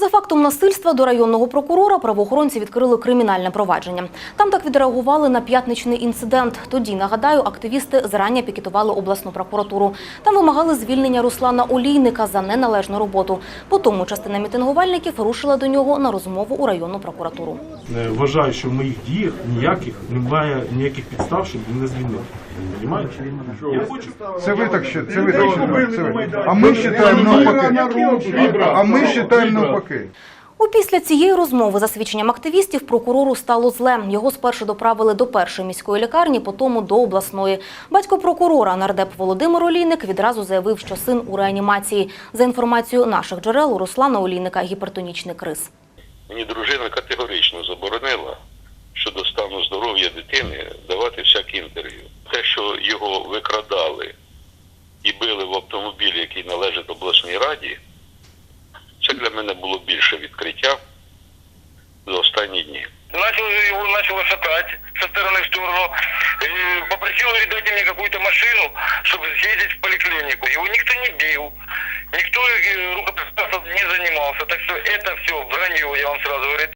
За фактом насильства до районного прокурора правоохоронці відкрили кримінальне провадження. Там так відреагували на п'ятничний інцидент. Тоді, нагадаю, активісти зрання пікетували обласну прокуратуру. Там вимагали звільнення Руслана Олійника за неналежну роботу. Потім частина мітингувальників рушила до нього на розмову у районну прокуратуру. Е, Вважаю, що в моїх діях ніяких немає ніяких підстав, щоб мене? Я хочу Це ви так ще, це ви так вважаєте. А ми вважаємо навпаки. А ми вважаємо навпаки. Опісля цієї розмови, за свідченням активістів, прокурору стало зле. Його спершу доправили до першої міської лікарні, потім до обласної. Батько прокурора, нардеп Володимир Олійник, відразу заявив, що син у реанімації. За інформацією наших джерел, у Руслана Олійника гіпертонічний криз. Мені дружина категорично заборонила щодо стану здоров'я дитини давати всякі інтерв'ю. Те, що його викрадали і били в автомобілі, який належить обласній раді, для мене було більше відкриття за останні дні. Начал его начало шатать со стороны в сторону. И попросил дайте мне какую-то машину, чтобы съездить в поликлинику. Его никто не бил, никто э, рукоприкладством не занимался. Так что это все вранье, я вам сразу говорю.